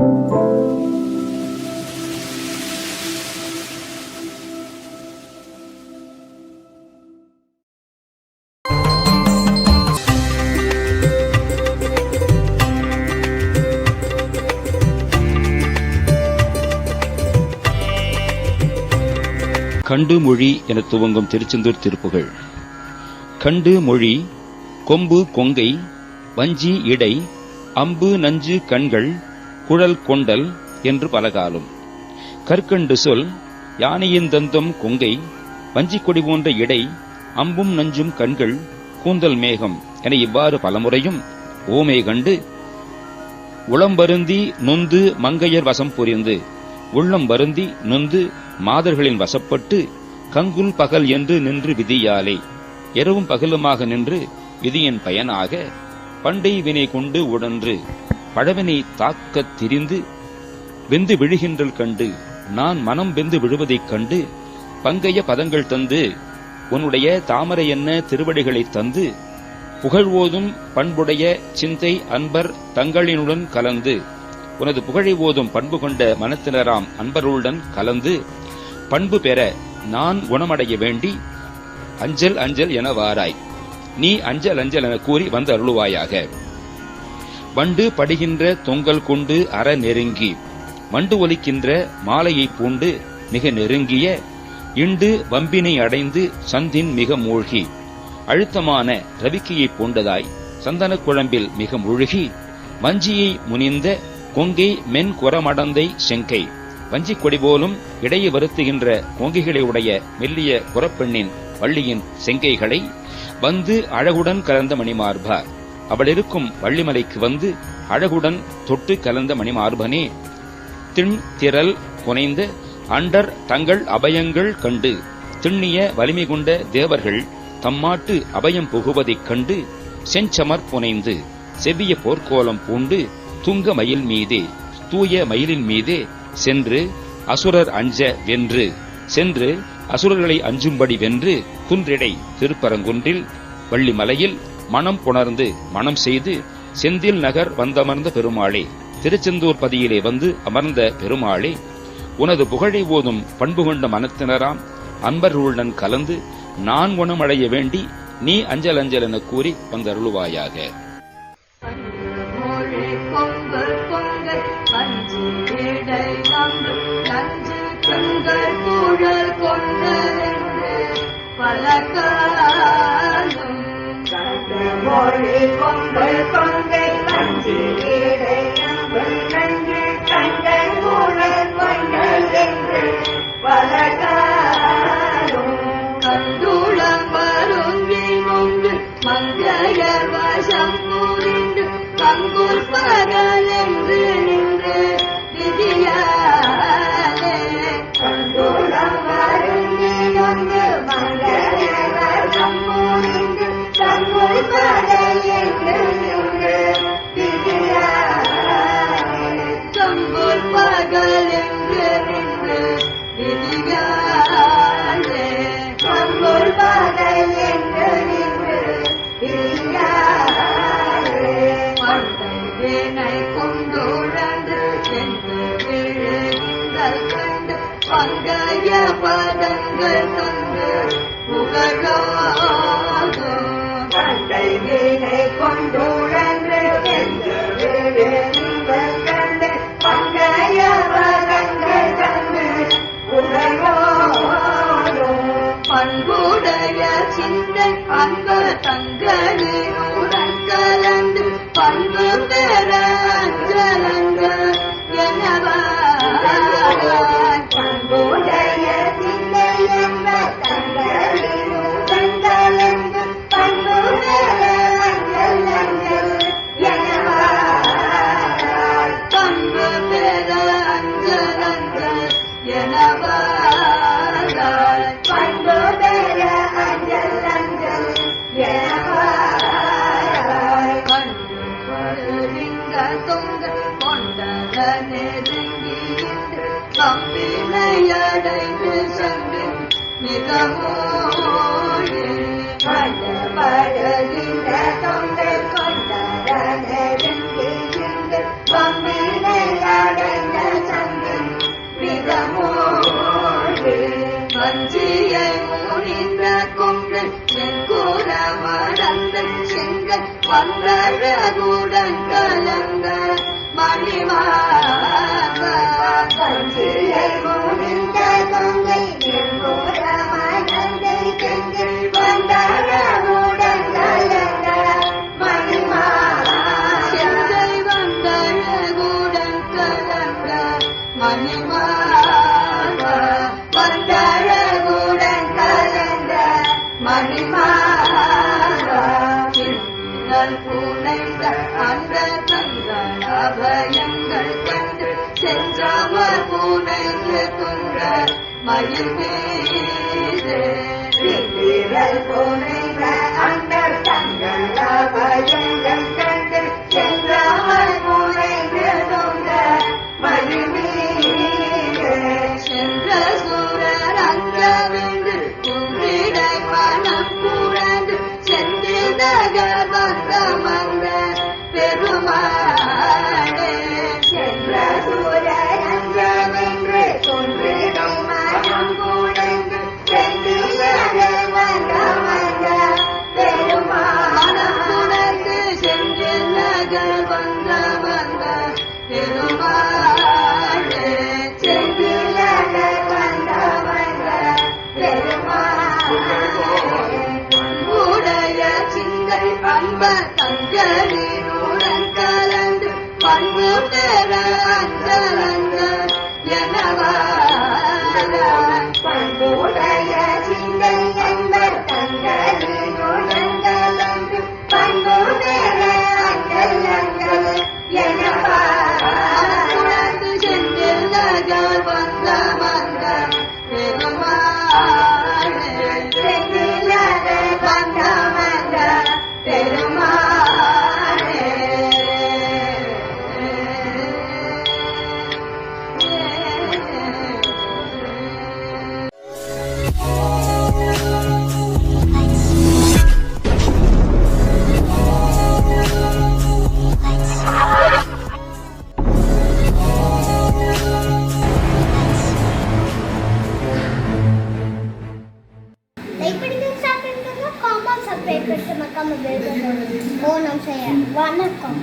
கண்டு மொழி என துவங்கும் திருச்செந்தூர் திருப்புகள். கண்டு மொழி கொம்பு கொங்கை வஞ்சி இடை அம்பு நஞ்சு கண்கள் குழல் கொண்டல் என்று பலகாலும். கற்கண்டு சொல் யானையின் தந்தம் கொங்கை வஞ்சிக் கொடி போன்ற இடை அம்பும் நஞ்சும் கண்கள் கூந்தல் மேகம் என இவ்வாறு பலமுறையும் ஓமை கண்டு உளம்பருந்தி நொந்து மங்கையர் வசம் புரிந்து உள்ளம் வருந்தி நொந்து மாதர்களின் வசப்பட்டு கங்குல் பகல் என்று நின்று விதியாலே. இரவும் பகலுமாக நின்று விதியின் பயனாக பண்டை வினை கொண்டு உடன்று பழவினை தாக்கத் திரிந்து வெந்து விழுகின்றல் கண்டு நான் மனம் வெந்து விழுவதைக் கண்டு பங்கைய பதங்கள் தந்து உன்னுடைய தாமரை என்ன திருவடிகளைத் தந்து புகழ்வோதும் பண்புடைய சிந்தை அன்பர் தங்களினுடன் கலந்து உனது புகழை ஓதும் பண்பு கொண்ட மனத்தினராம் அன்பருளுடன் கலந்து பண்பு பெற நான் குணமடைய வேண்டி அஞ்சல் அஞ்சல் என வாராய். நீ அஞ்சல் அஞ்சல் என கூறி வந்து அருளுவாயாக. வண்டு படுகின்ற தொங்கல் கொண்டு அற நெருங்கி வண்டு ஒலிக்கின்ற மாலையை பூண்டு மிக நெருங்கிய இண்டு வம்பினை அடைந்து சந்தின் மிக மூழ்கி அழுத்தமான ரவிக்கையை பூண்டதாய் சந்தனக் குழம்பில் மிக முழுகி வஞ்சியை முனிந்த கொங்கை மென் குரமடந்தை செங்கை வஞ்சிக் கொடி போலும் இடையே வருத்துகின்ற கொங்கைகளை உடைய மெல்லிய குரப்பெண்ணின் வள்ளியின் செங்கைகளை வந்து அழகுடன் கலந்த மணிமார்பா. அவள் இருக்கும் வள்ளிமலைக்கு வந்து அழகுடன் தொட்டு கலந்த மணிமார்பனே. திண் திரள் புனைந்த அண்டர் தங்கள் அபயங்கள் கண்டு திண்ணிய வலிமை கொண்ட தேவர்கள் தம்மாட்டு அபயம் புகுவதைக் கண்டு செஞ்சமர் புனைந்து செவ்விய போர்க்கோலம் பூண்டு துங்க மயில் மீதே தூய மயிலின் மீதே சென்று அசுரர் அஞ்ச வென்று சென்று அசுரர்களை அஞ்சும்படி வென்று குன்றிடை திருப்பரங்குன்றில் வள்ளிமலையில் மனம் புணர்ந்து மனம் செய்து செந்தில் நகர் வந்தமர்ந்த பெருமாளே திருச்செந்தூர் பதியிலே வந்து அமர்ந்த பெருமாளே உனது புகழை ஓதும் பண்பு கொண்ட மனத்தினராம் அன்பர்களுடன் கலந்து நான் குணமடைய வேண்டி நீ அஞ்சல் அஞ்சல் என கூறி வந்தருளுவாயாக. பல பங்கைய பதங்கள் தந்து புகழாதோ நெருங்கின்று கம்பினையடைந்து சென்று மிகமோடு பட படகின்ற தொண்டை கொண்டர நெருங்கின்று கம்பினையடைந்த சென்று மிகமோடு வஞ்சியை முடிந்த கொண்டு செங்கூர கலந்த மணிவார் அபயங்கள் கண்டு சென்றாமல் புனைந்து குன்ற மயில் மீது. போனை mañana. ඕනම් සෑ වන්නක්කොම්